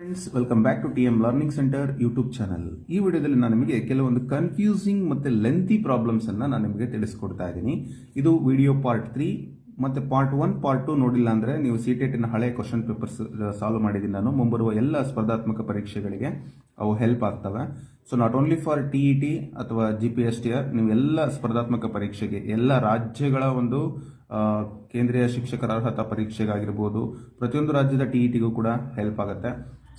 Friends welcome back to T M learning centre YouTube channel ಈ ವಿಡಿಯೋದಲ್ಲಿ ನಾನು ನಿಮಗೆ ಕೆಲವೊಂದು ಕನ್ಫ್ಯೂಸಿಂಗ್ ಮತ್ತು ಲೆಂತಿ ಪ್ರಾಬ್ಲಮ್ಸ್ ಅನ್ನು ನಾನು ನಿಮಗೆ ತಿಳಿಸ್ಕೊಡ್ತಾ ಇದ್ದೀನಿ. ಇದು ವಿಡಿಯೋ ಪಾರ್ಟ್ ತ್ರೀ ಮತ್ತು ಪಾರ್ಟ್ ಒನ್ ಪಾರ್ಟ್ ಟು ನೋಡಿಲ್ಲ ಅಂದರೆ ನೀವು ಸಿ ನ ಹಳೆ ಕ್ವಶನ್ ಪೇಪರ್ಸ್ ಸಾಲ್ವ್ ಮಾಡಿದ್ದೀನಿ ನಾನು. ಮುಂಬರುವ ಎಲ್ಲ ಸ್ಪರ್ಧಾತ್ಮಕ ಪರೀಕ್ಷೆಗಳಿಗೆ ಅವು ಹೆಲ್ಪ್ ಆಗ್ತವೆ. So not only for T E T ಅಥವಾ G P S T R ನೀವು ಎಲ್ಲ ಸ್ಪರ್ಧಾತ್ಮಕ ಪರೀಕ್ಷೆಗೆ, ಎಲ್ಲ ರಾಜ್ಯಗಳ ಒಂದು ಕೇಂದ್ರೀಯ ಶಿಕ್ಷಕರ ಅರ್ಹತಾ ಪರೀಕ್ಷೆಗಾಗಿರ್ಬೋದು, ಪ್ರತಿಯೊಂದು ರಾಜ್ಯದ ಟಿ ಇ ಟಿಗೂ ಕೂಡ ಹೆಲ್ಪ್ ಆಗುತ್ತೆ.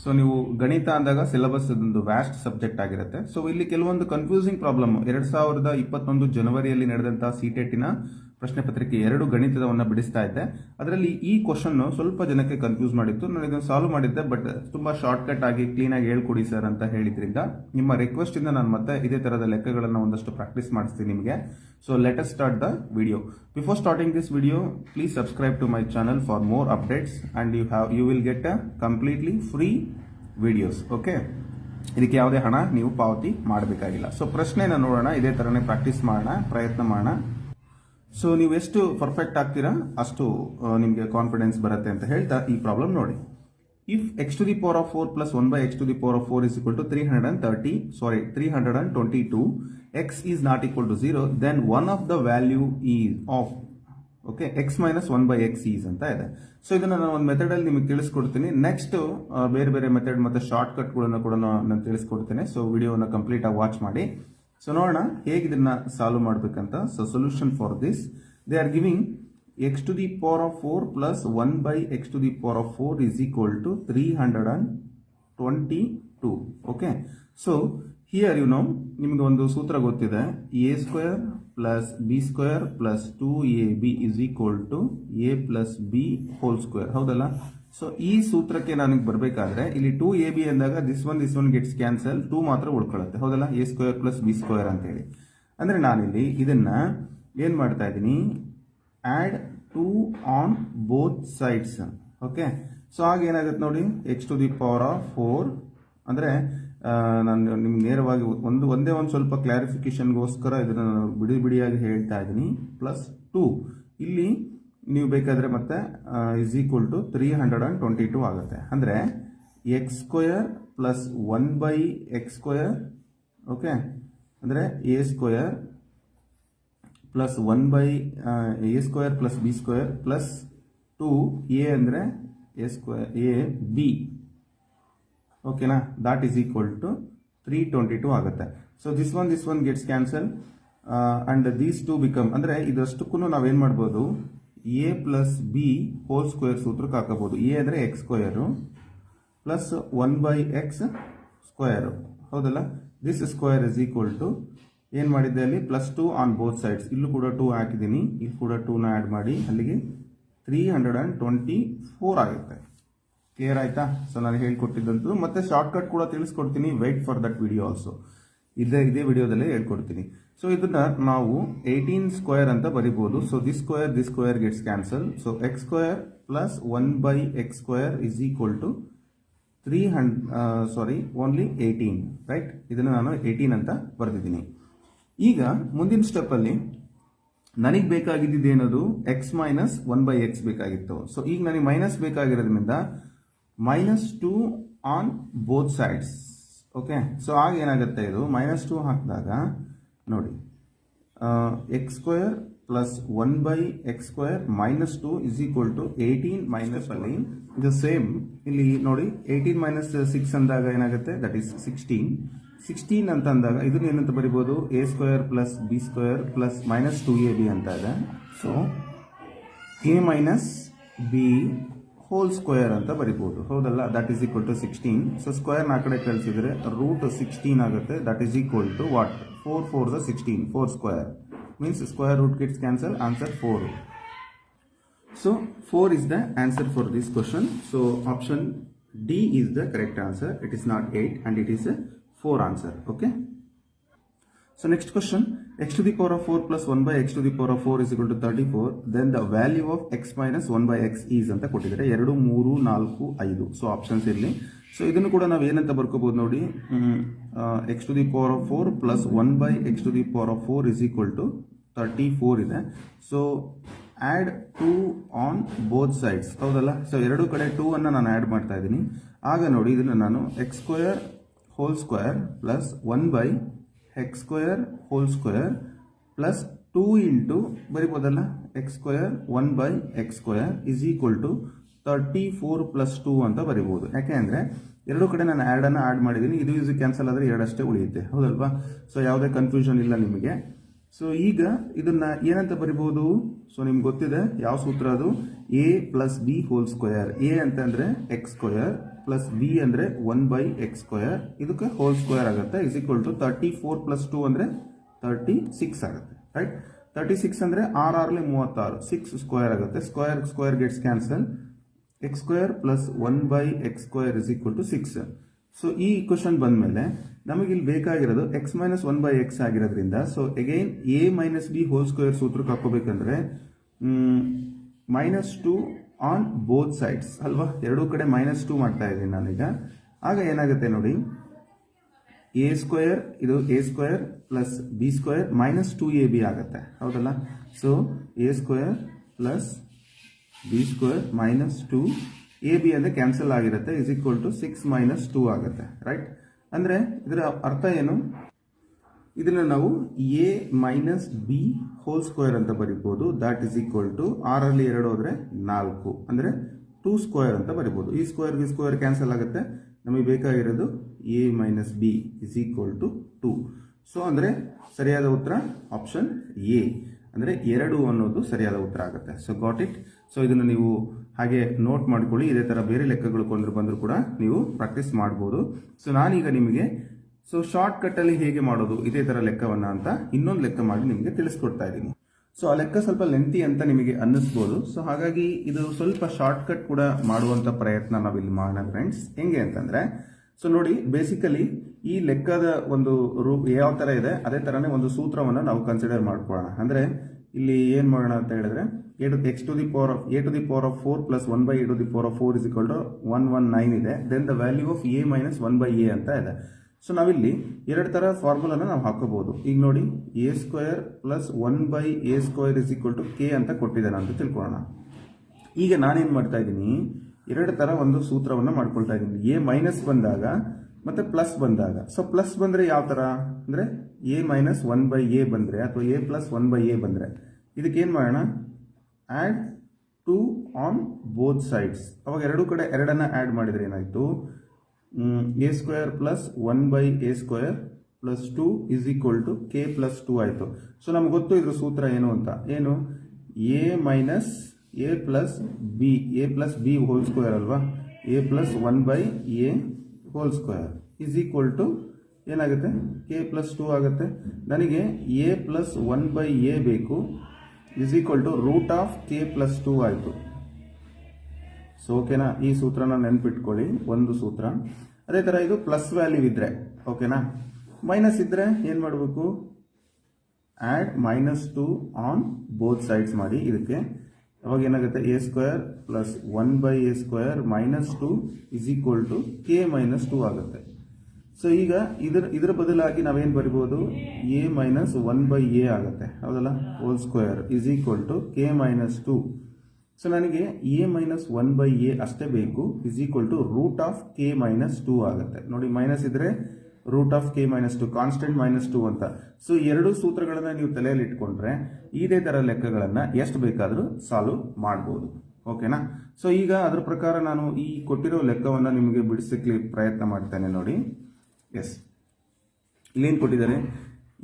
ಸೊ ನೀವು ಗಣಿತ ಅಂದಾಗ ಸಿಲೆಬಸ್ ಒಂದು ವ್ಯಾಸ್ಟ್ ಸಬ್ಜೆಕ್ಟ್ ಆಗಿರುತ್ತೆ. ಸೊ ಇಲ್ಲಿ ಕೆಲವೊಂದು ಕನ್ಫ್ಯೂಸಿಂಗ್ ಪ್ರಾಬ್ಲಮ್ ಎರಡ್ ಸಾವಿರದ ಇಪ್ಪತ್ತೊಂದು ಜನವರಿಯಲ್ಲಿ ನಡೆದಂತಹ ಸಿಟೆಟಿನ ಪ್ರಶ್ನೆ ಪತ್ರಿಕೆ ಎರಡು ಗಣಿತವನ್ನು ಬಿಡಿಸ್ತಾ ಇದ್ದೆ. ಅದರಲ್ಲಿ ಈ ಕ್ವಶನ್ನು ಸ್ವಲ್ಪ ಜನಕ್ಕೆ ಕನ್ಫ್ಯೂಸ್ ಮಾಡಿತ್ತು. ನಾನು ಇದನ್ನು ಸಾಲ್ವ್ ಮಾಡಿದ್ದೆ ಬಟ್ ತುಂಬಾ ಶಾರ್ಟ್ಕಟ್ ಆಗಿ ಕ್ಲೀನ್ ಆಗಿ ಹೇಳ್ಕೊಡಿ ಸರ್ ಅಂತ ಹೇಳಿದ್ರಿಂದ ನಿಮ್ಮ ರಿಕ್ವೆಸ್ಟ್ ಇಂದ ನಾನು ಮತ್ತೆ ಇದೇ ಥರದ ಲೆಕ್ಕಗಳನ್ನು ಒಂದಷ್ಟು ಪ್ರಾಕ್ಟೀಸ್ ಮಾಡಿಸ್ತೀನಿ ನಿಮಗೆ. So let us start the video before starting this video please subscribe to my channel for more updates and you have you will get a completely free videos okay ಇದಕ್ಕೆ ಯಾವುದೇ ಹಣ ನೀವು ಪಾವತಿ ಮಾಡಬೇಕಾಗಿಲ್ಲ. ಸೊ ಪ್ರಶ್ನೆನ ನೋಡೋಣ, ಇದೇ ತರನೇ ಪ್ರಾಕ್ಟೀಸ್ ಮಾಡೋಣ, ಪ್ರಯತ್ನ ಮಾಡೋಣ. ಸೊ ನೀವು ಎಷ್ಟು ಪರ್ಫೆಕ್ಟ್ ಆಗ್ತೀರಾ, ಅಷ್ಟು ನಿಮಗೆ ಕಾನ್ಫಿಡೆನ್ಸ್ ಬರುತ್ತೆ ಅಂತ ಹೇಳ್ತಾ ಈ ಪ್ರಾಬ್ಲಮ್ ನೋಡಿ. If x to the power of four plus one by x to the power of four is equal to three hundred and thirty sorry three hundred and twenty two x is not equal to zero then one of the value is of okay x minus one by x is ಅಂತ ಇದೆ. So ಇದನ್ನ ನಾನು ಒಂದು method ಅಲ್ಲಿ ನಿಮಗೆ ತಿಳಿಸ್ಕೊಡ್ತೀನಿ. Next ಬೇರೆ ಬೇರೆ ಮೆಥಡ್ ಮತ್ತೆ ಶಾರ್ಟ್ ಕಟ್ಗಳನ್ನು ಕೂಡ ನಾನು ತಿಳಿಸ್ಕೊಡ್ತೇನೆ. ಸೊ ವಿಡಿಯೋನ ಕಂಪ್ಲೀಟ್ ಆಗಿ ವಾಚ್ ಮಾಡಿ. ಸೊ ನೋಡೋಣ ಹೇಗೆ ಇದನ್ನ ಸಾಲ್ವ್ ಮಾಡಬೇಕಂತ. So solution for this they are giving x to the power of four plus one by x to the power of four is equal to three hundred and twenty two okay so here you know ನಿಮಗೆ ಒಂದು ಸೂತ್ರ ಗೊತ್ತಿದೆ. A square plus b square plus two a b is equal to a plus b whole square ಹೌದಲ್ಲ? So ಈ ಸೂತ್ರಕ್ಕೆ ನನಗೆ ಬರಬೇಕಾದ್ರೆ ಇಲ್ಲಿ ಟೂ ಎ ಬಿ ಅಂದಾಗ this one this one gets cancel two ಮಾತ್ರ ಉಳ್ಕೊಳ್ಳುತ್ತೆ. ಹೌದಲ್ಲ? A square plus b square ಅಂತೇಳಿ. ಅಂದರೆ ನಾನಿಲ್ಲಿ ಇದನ್ನ ಏನ್ ಮಾಡ್ತಾ ಇದ್ದೀನಿ? Add two on both sides okay so ಆಗ ಏನಾಗುತ್ತೆ ನೋಡಿ? X to the power of four ಅಂದರೆ ನಾನು ನಿಮ್ಗೆ ನೇರವಾಗಿ ಒಂದು, ಒಂದೇ ಒಂದು ಸ್ವಲ್ಪ ಕ್ಲಾರಿಫಿಕೇಶನ್ಗೋಸ್ಕರ ಇದನ್ನು ನಾನು ಬಿಡಿ ಬಿಡಿಯಾಗಿ ಹೇಳ್ತಾ ಇದ್ದೀನಿ. ಪ್ಲಸ್ ಟೂ ಇಲ್ಲಿ ನೀವು ಬೇಕಾದರೆ ಮತ್ತೆ is equal to three hundred and twenty two ಆಗುತ್ತೆ. ಅಂದರೆ x square plus one by x square okay ಅಂದರೆ a square plus one by a square plus b square plus two a ಅಂದರೆ a square a b ಓಕೆನಾ that is equal to three twenty two ಆಗುತ್ತೆ. So this one this one gets cancel and these two become ಅಂದರೆ ಇದಷ್ಟಕ್ಕೂ ನಾವೇನು ಮಾಡ್ಬೋದು? A plus b whole square ಸೂತ್ರಕ್ಕೆ ಹಾಕಬಹುದು. A ಅಂದರೆ x square plus one by x square ಹೌದಲ್ಲ? This square is equal to ಏನು ಮಾಡಿದ್ದೆ ಅಲ್ಲಿ? Plus two on both sides ಇಲ್ಲೂ ಕೂಡ ಟೂ ಹಾಕಿದ್ದೀನಿ. ಇಲ್ಲಿ ಕೂಡ ಟೂನ ಆ್ಯಡ್ ಮಾಡಿ ಅಲ್ಲಿಗೆ three hundred and twenty four ಆಗುತ್ತೆ. ಕ್ಲಿಯರ್ ಆಯಿತಾ? ಸೊ ನಾನು ಹೇಳ್ಕೊಟ್ಟಿದ್ದಂಥದ್ದು ಮತ್ತೆ ಶಾರ್ಟ್ಕಟ್ ಕೂಡ ತಿಳಿಸ್ಕೊಡ್ತೀನಿ. Wait for that video also ಇದೇ ಇದೇ ವಿಡಿಯೋದಲ್ಲೇ ಹೇಳ್ಕೊಡ್ತೀನಿ. ಸೊ ಇದನ್ನ ನಾವು ಏಯ್ಟೀನ್ ಸ್ಕ್ವೇರ್ ಅಂತ ಬರಿಬೋದು. So this square this square gets cancel so x square plus one by x square is equal to three hundred sorry only eighteen right ಇದನ್ನು ನಾನು eighteen ಅಂತ ಬರೆದಿದ್ದೀನಿ. ಈಗ ಮುಂದಿನ ಸ್ಟೆಪ್ಪಲ್ಲಿ ನನಗೆ ಬೇಕಾಗಿದ್ದೇನದು x minus one by x ಬೇಕಾಗಿತ್ತು. ಸೊ ಈಗ ನನಗೆ minus ಬೇಕಾಗಿರೋದ್ರಿಂದ minus two on both sides okay so ಆಗ ಏನಾಗುತ್ತೆ ಇದು? ಮೈನಸ್ ಟು ಹಾಕಿದಾಗ ನೋಡಿ. X square plus one by x square minus two is equal to eighteen minus ಅಲ್ಲಿ ಇದು ಸೇಮ್ ಇಲ್ಲಿ ನೋಡಿ ಏಯ್ಟೀನ್ ಮೈನಸ್ ಸಿಕ್ಸ್ ಅಂದಾಗ ಏನಾಗುತ್ತೆ? ದಟ್ ಈಸ್ ಸಿಕ್ಸ್ಟೀನ್ ಸಿಕ್ಸ್ಟೀನ್ ಅಂತ ಅಂದಾಗ ಇದನ್ನ ಏನಂತ ಬರಿಬೋದು? A square plus b square plus minus two a b ಅಂತ ಇದೆ. So a minus b whole square ಅಂತ ಬರಿಬೋದು. ಹೌದಲ್ಲ? That is equal to sixteen so square ಆ ಕಡೆ ಕಳಿಸಿದರೆ ರೂಟ್ ಸಿಕ್ಸ್ಟೀನ್ ಆಗುತ್ತೆ. That is equal to what four four the sixteen four square means square root gets cancel answer four So 4 is the answer for this question. So, option D is the correct answer. It is not 8 and it is a 4 answer. So next question, x to the power of 4 plus 1 by x to the power of 4 is equal to 34. Then the value of x minus 1 by x is ಅಂತ ಕೊಟ್ಟಿದ್ದಾರೆ. ಎರಡು ಮೂರು ನಾಲ್ಕು ಐದು. So options ಇರಲಿ. So ಇದನ್ನು ಕೂಡ ನಾವು ಏನಂತ ಬರ್ಕೋಬಹುದು ನೋಡಿ. X to the power of four plus one by x to the power of is equal to thirty four ಇದೆ. So add two on both sides ಹೌದಲ್ಲ? ಸೊ ಎರಡು ಕಡೆ ಟೂ ಅನ್ನು ನಾನು ಆ್ಯಡ್ ಮಾಡ್ತಾ ಇದ್ದೀನಿ. ಆಗ ನೋಡಿ ಇದನ್ನು ನಾನು x square whole square plus one by x square whole square plus two into ಬರಿಬೋದಲ್ಲ? X square one by x square is equal to thirty four plus two ಅಂತ ಬರಿಬೋದು. ಯಾಕೆ ಅಂದರೆ ಎರಡು ಕಡೆ ನಾನು ಆ್ಯಡನ್ನು ಆ್ಯಡ್ ಮಾಡಿದ್ದೀನಿ ಇದು ಇದು ಕ್ಯಾನ್ಸಲ್ ಆದರೆ ಎರಡಷ್ಟೇ ಉಳಿಯುತ್ತೆ. ಹೌದಲ್ವಾ? ಸೊ ಯಾವುದೇ ಕನ್ಫ್ಯೂಷನ್ ಇಲ್ಲ ನಿಮಗೆ. ಸೊ ಈಗ ಇದನ್ನು ಏನಂತ ಬರಿಬೋದು? ಸೊ ನಿಮ್ಗೆ ಗೊತ್ತಿದೆ, ಯಾವ ಸೂತ್ರ ಅದು? A plus b whole square a ಅಂತಂದರೆ ಎಕ್ಸ್ ಸ್ಕ್ವೇರ್ ಪ್ಲಸ್ ಬಿ ಅಂದ್ರೆ ಒನ್ ಬೈ ಎಕ್ಸ್ ಸ್ಕ್ವೇರ್ ಇದಕ್ಕೆ ಹೋಲ್ ಸ್ಕ್ವೇರ್ ಆಗುತ್ತೆ. Is equal to thirty four plus two ಅಂದ್ರೆ ತರ್ಟಿ ಸಿಕ್ಸ್ ಆಗುತ್ತೆ. ರೈಟ್ ತರ್ಟಿ ಸಿಕ್ಸ್ ಅಂದ್ರೆ ಆರ್ ಆರ್ಲಿ ಮೂವತ್ತಾರು. ಸಿಕ್ಸ್ ಸ್ಕ್ವೇರ್ ಆಗುತ್ತೆ. Square square gets cancel x square plus one by x square is equal to six so ಈ question ಬಂದಮೇಲೆ ನಮಗೆ ಇಲ್ಲಿ ಬೇಕಾಗಿರೋದು x minus one by x ಆಗಿರೋದ್ರಿಂದ so again a minus b whole square ಸೂತ್ರಕ್ಕೆ ಹಾಕೋಬೇಕಂದ್ರೆ minus two on both sides ಅಲ್ವಾ? ಎರಡೂ ಕಡೆ minus two ಮಾಡ್ತಾ ಇದ್ದೀನಿ ನಾನೀಗ. ಆಗ ಏನಾಗುತ್ತೆ ನೋಡಿ? ಎ ಸ್ಕ್ವೇರ್ ಇದು a square plus b square minus two a b ಆಗುತ್ತೆ. ಹೌದಲ್ಲ? So a square plus b square minus two a b ಅಂದರೆ ಕ್ಯಾನ್ಸಲ್ ಆಗಿರುತ್ತೆ is equal to six minus two ಆಗುತ್ತೆ. ರೈಟ್ ಅಂದರೆ, ಇದರ ಅರ್ಥ ಏನು? ಇದನ್ನ ನಾವು a minus b whole square ಅಂತ ಬರಿಬೋದು. ದಾಟ್ ಇಸ್ ಈಕ್ವಲ್ ಟು ಆರಲ್ಲಿ ಎರಡು ಆದರೆ ನಾಲ್ಕು. ಅಂದರೆ ಟೂ ಸ್ಕ್ವೇರ್ ಅಂತ ಬರಿಬೋದು. ಈ ಸ್ಕ್ವೇರ್ ಈ ಸ್ಕ್ವೇರ್ ಕ್ಯಾನ್ಸಲ್ ಆಗುತ್ತೆ. ನಮಗೆ ಬೇಕಾಗಿರೋದು a minus b is equal to two so ಅಂದರೆ ಸರಿಯಾದ ಉತ್ತರ ಆಪ್ಷನ್ ಎ ಅಂದರೆ ಎರಡು ಅನ್ನೋದು ಸರಿಯಾದ ಉತ್ತರ ಆಗುತ್ತೆ. ಸೊ ಗಾಟ್ ಇಟ್ ಸೊ ಇದನ್ನು ನೀವು ಹಾಗೆ ನೋಟ್ ಮಾಡ್ಕೊಳ್ಳಿ. ಇದೇ ಥರ ಬೇರೆ ಲೆಕ್ಕಗಳು ಕೊಂಡ್ರು ಬಂದರೂ ಕೂಡ ನೀವು ಪ್ರಾಕ್ಟೀಸ್ ಮಾಡ್ಬೋದು. ಸೊ ನಾನೀಗ ನಿಮಗೆ ಸೊ ಶಾರ್ಟ್ ಕಟ್ಟಲ್ಲಿ ಹೇಗೆ ಮಾಡೋದು? ಇದೇ ಥರ ಲೆಕ್ಕವನ್ನ ಅಂತ ಇನ್ನೊಂದು ಲೆಕ್ಕ ಮಾಡಿ ನಿಮಗೆ ತಿಳಿಸ್ಕೊಡ್ತಾ ಇದ್ದೀನಿ. ಸೊ ಆ ಲೆಕ್ಕ ಸ್ವಲ್ಪ ಲೆಂತಿ ಅಂತ ನಿಮಗೆ ಅನ್ನಿಸ್ಬೋದು. ಸೊ ಹಾಗಾಗಿ ಇದು ಸ್ವಲ್ಪ ಶಾರ್ಟ್ ಕಟ್ ಕೂಡ ಮಾಡುವಂಥ ಪ್ರಯತ್ನ ನಾವಿಲ್ಲಿ ಮಾಡೋಣ ಫ್ರೆಂಡ್ಸ್ ಹೆಂಗೆ ಅಂತಂದ್ರೆ ಸೊ ನೋಡಿ ಬೇಸಿಕಲಿ ಈ ಲೆಕ್ಕದ ಒಂದು ರೂ, ಯಾವ ಥರ ಇದೆ, ಅದೇ ಥರನೇ ಒಂದು ಸೂತ್ರವನ್ನು ನಾವು ಕನ್ಸಿಡರ್ ಮಾಡ್ಕೊಳ್ಳೋಣ. ಅಂದರೆ, ಇಲ್ಲಿ ಏನು ಮಾಡೋಣ ಅಂತ ಹೇಳಿದ್ರೆ a to x to the power of a to the power of four plus one by a to the power of four is equal to one one nine ಇದೆ. Then the value of a minus one by a ಅಂತ ಇದೆ. So ನಾವಿಲ್ಲಿ ಎರಡು ಥರ ಫಾರ್ಮುಲಾನ ನಾವು ಹಾಕೋಬಹುದು ಈಗ ನೋಡಿ a square plus one by a square is equal to k ಅಂತ ಕೊಟ್ಟಿದ್ದಾನೆ ಅಂತ ತಿಳ್ಕೊಳ್ಳೋಣ. ಈಗ ನಾನೇನು ಮಾಡ್ತಾ ಇದ್ದೀನಿ? ಎರಡು ಥರ ಒಂದು ಸೂತ್ರವನ್ನು ಮಾಡ್ಕೊಳ್ತಾ ಇದ್ದೀನಿ. ಎ ಮೈನಸ್ ಬಂದಾಗ ಮತ್ತೆ ಪ್ಲಸ್ ಬಂದಾಗ. ಸೊ ಪ್ಲಸ್ ಬಂದರೆ ಯಾವ ಥರ ಅಂದರೆ a minus one by a ಬಂದರೆ, ಅಥವಾ a plus one by a ಬಂದರೆ. ಇದಕ್ಕೇನು ಮಾಡೋಣ? Add two on both sides ಅವಾಗ ಎರಡೂ ಕಡೆ ಎರಡನ್ನ ಆ್ಯಡ್ ಮಾಡಿದ್ರೆ ಏನಾಯಿತು? A square plus one by a square plus two is equal to k plus two ಆಯಿತು. ಸೊ ನಮ್ಗೆ ಗೊತ್ತು ಇದ್ರ ಸೂತ್ರ ಏನು ಅಂತ. ಏನು? A minus a plus b a plus b whole square ಅಲ್ವಾ? A plus one by a whole square is equal to ಏನಾಗುತ್ತೆ? ಕೆ ಪ್ಲಸ್ ಟೂ ಆಗುತ್ತೆ. ನನಗೆ a plus one by a ಬೇಕು. Is equal to root of k plus two ಆಯಿತು. So ಓಕೆನಾ ಈ ಸೂತ್ರನ ನೆನ್ಪಿಟ್ಕೊಳ್ಳಿ, ಒಂದು ಸೂತ್ರ. ಅದೇ ಥರ ಇದು ಪ್ಲಸ್ ವ್ಯಾಲ್ಯೂ ಇದ್ರೆ ಓಕೆನಾ ಮೈನಸ್ ಇದ್ರೆ ಏನು ಮಾಡಬೇಕು? Add minus two on both sides ಮಾಡಿ ಇದಕ್ಕೆ. ಅವಾಗ ಏನಾಗುತ್ತೆ? A square plus one by a square minus two is equal to k minus two ಆಗುತ್ತೆ. ಸೊ ಈಗ ಇದರ ಇದರ ಬದಲಾಗಿ ನಾವೇನು ಬರಿಬೋದು? A minus one by a ಆಗುತ್ತೆ. ಹೌದಲ್ಲ? Whole square is equal to k minus two so ನನಗೆ a minus one by a ಅಷ್ಟೇ ಬೇಕು. Is equal to root of k minus two ಆಗುತ್ತೆ. ನೋಡಿ ಮೈನಸ್ ಇದ್ರೆ root of k minus two constant minus two ಅಂತ. So ಎರಡು ಸೂತ್ರಗಳನ್ನ ನೀವು ತಲೆಯಲ್ಲಿ ಇಟ್ಕೊಂಡ್ರೆ ಇದೇ ತರ ಲೆಕ್ಕಗಳನ್ನ ಎಷ್ಟು ಬೇಕಾದರೂ ಸಾಲ್ವ್ ಮಾಡ್ಬೋದು. ಓಕೆನಾ ಸೊ ಈಗ ಅದ್ರ ಪ್ರಕಾರ ನಾನು ಈ ಕೊಟ್ಟಿರೋ ಲೆಕ್ಕವನ್ನ ನಿಮಗೆ ಬಿಡಿಸಲಿಕ್ಕೆ ಪ್ರಯತ್ನ ಮಾಡ್ತೇನೆ ನೋಡಿ. ಎಸ್ ಇಲ್ಲೇನು ಕೊಟ್ಟಿದ್ದಾರೆ?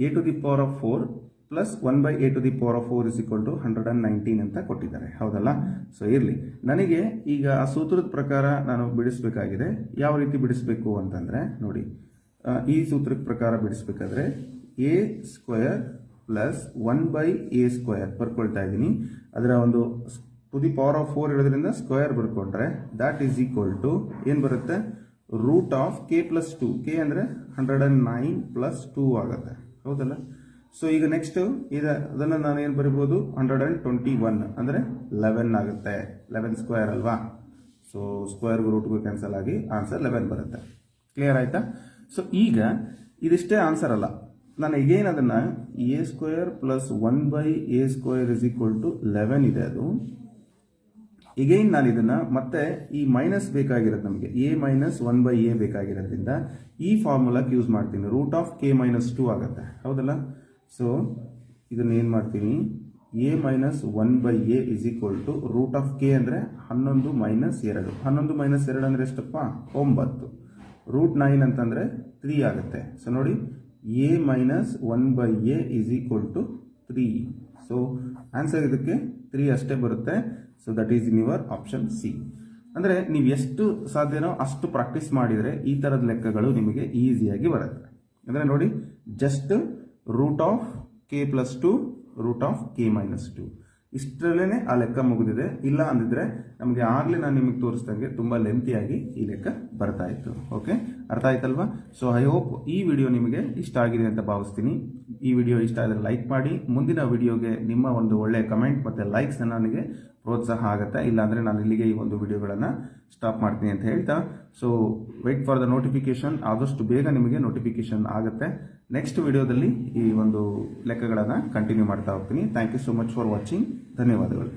A to the power of four plus one by a to the power of four is equal to hundred and nineteen ಅಂತ ಕೊಟ್ಟಿದ್ದಾರೆ. ಹೌದಲ್ಲ? ಸೊ ಇರಲಿ. ನನಗೆ ಈಗ ಆ ಸೂತ್ರದ ಪ್ರಕಾರ ನಾನು ಬಿಡಿಸಬೇಕಾಗಿದೆ. ಯಾವ ರೀತಿ ಬಿಡಿಸಬೇಕು ಅಂತಂದರೆ, ನೋಡಿ ಈ ಸೂತ್ರದ ಪ್ರಕಾರ ಬಿಡಿಸ್ಬೇಕಾದ್ರೆ a square plus one by a square ಬರ್ಕೊಳ್ತಾ ಇದ್ದೀನಿ. ಅದರ ಒಂದು to the power of four ಇರೋದ್ರಿಂದ ಸ್ಕ್ವೇರ್ ಬರ್ಕೊಂಡ್ರೆ ದ್ಯಾಟ್ ಈಸ್ ಈಕ್ವಲ್ ಟು ಏನು ಬರುತ್ತೆ? Root of k plus two k ಅಂದರೆ hundred and nine plus two ಆಗುತ್ತೆ. ಹೌದಲ್ಲ? ಸೊ ಈಗ ನೆಕ್ಸ್ಟ್ ಇದ, ಅದನ್ನು ನಾನು ಏನು ಬರಿಬೋದು? ಹಂಡ್ರೆಡ್ ಅಂಡ್ ಟ್ವೆಂಟಿ ಒನ್ ಅಂದರೆ ಲೆವೆನ್ ಆಗುತ್ತೆ. ಲೆವೆನ್ ಸ್ಕ್ವೇರ್ ಅಲ್ವಾ? ಸೊ ಸ್ಕ್ವೇರ್ಗೂ ರೂಟ್ಗೂ ಕ್ಯಾನ್ಸಲ್ ಆಗಿ ಆನ್ಸರ್ ಲೆವೆನ್ ಬರುತ್ತೆ. ಕ್ಲಿಯರ್ ಆಯ್ತಾ? ಸೊ ಈಗ ಇದಿಷ್ಟೇ ಆನ್ಸರ್ ಅಲ್ಲ. ನಾನು ಈಗೇನು ಅದನ್ನ a square plus one by a square is equal to eleven ಇದೆ ಅದು. ಇಗೈನ್ ನಾನು ಇದನ್ನ ಮತ್ತೆ ಈ ಮೈನಸ್ ಬೇಕಾಗಿರೋದು ನಮಗೆ. A minus one by a ಬೇಕಾಗಿರೋದ್ರಿಂದ ಈ ಫಾರ್ಮುಲಾಕ್ ಯೂಸ್ ಮಾಡ್ತೀನಿ. Root of k minus two ಆಗುತ್ತೆ. ಹೌದಲ್ಲ? ಸೊ ಇದನ್ನ ಏನು ಮಾಡ್ತೀನಿ? A minus one by a is equal to root of k ಅಂದರೆ ಹನ್ನೊಂದು ಮೈನಸ್ ಎರಡು. ಹನ್ನೊಂದು ಮೈನಸ್ ಎರಡು ಅಂದರೆ ಎಷ್ಟಪ್ಪ? ಒಂಬತ್ತು. ರೂಟ್ ನೈನ್ ಅಂತಂದರೆ ತ್ರೀ ಆಗುತ್ತೆ. ಸೊ ನೋಡಿ a minus one by a is equal to three so answer ಇದಕ್ಕೆ ತ್ರೀ ಅಷ್ಟೇ ಬರುತ್ತೆ. So that is in your option c ಅಂದರೆ ನೀವು ಎಷ್ಟು ಸಾಧ್ಯನೋ ಅಷ್ಟು ಪ್ರಾಕ್ಟೀಸ್ ಮಾಡಿದರೆ ಈ ಥರದ ಲೆಕ್ಕಗಳು ನಿಮಗೆ ಈಸಿಯಾಗಿ ಬರುತ್ತೆ. ಅಂದರೆ ನೋಡಿ just root of k plus two root of k minus two ಇಷ್ಟರಲ್ಲೇ ಆ ಲೆಕ್ಕ ಮುಗಿದಿದೆ. ಇಲ್ಲ ಅಂದಿದ್ರೆ ನಮಗೆ ಆಗಲೇ ನಾನು ನಿಮಗೆ ತೋರಿಸ್ದಂಗೆ ತುಂಬ ಲೆಂತಿಯಾಗಿ ಈ ಲೆಕ್ಕ ಬರ್ತಾ ಇತ್ತು. ಓಕೆ ಅರ್ಥ ಆಯ್ತಲ್ವಾ? ಸೊ ಐ ಹೋಪ್ ಈ ವಿಡಿಯೋ ನಿಮಗೆ ಇಷ್ಟ ಆಗಿದೆ ಅಂತ ಭಾವಿಸ್ತೀನಿ. ಈ ವಿಡಿಯೋ ಇಷ್ಟ ಆದರೆ ಲೈಕ್ ಮಾಡಿ. ಮುಂದಿನ ವಿಡಿಯೋಗೆ ನಿಮ್ಮ ಒಂದು ಒಳ್ಳೆಯ ಕಮೆಂಟ್ ಮತ್ತು ಲೈಕ್ಸ್ ನನಗೆ ಪ್ರೋತ್ಸಾಹ ಆಗುತ್ತೆ. ಇಲ್ಲಾಂದರೆ ನಾನು ಇಲ್ಲಿಗೆ ಈ ಒಂದು ವಿಡಿಯೋಗಳನ್ನು ಸ್ಟಾಪ್ ಮಾಡ್ತೀನಿ ಅಂತ ಹೇಳ್ತಾ so wait for the notification ಆದಷ್ಟು ಬೇಗ ನಿಮಗೆ ನೋಟಿಫಿಕೇಶನ್ ಆಗುತ್ತೆ. ನೆಕ್ಸ್ಟ್ ವಿಡಿಯೋದಲ್ಲಿ ಈ ಒಂದು ಲೆಕ್ಕಗಳನ್ನು ಕಂಟಿನ್ಯೂ ಮಾಡ್ತಾ ಹೋಗ್ತೀನಿ. Thank you so much for watching ಧನ್ಯವಾದಗಳು.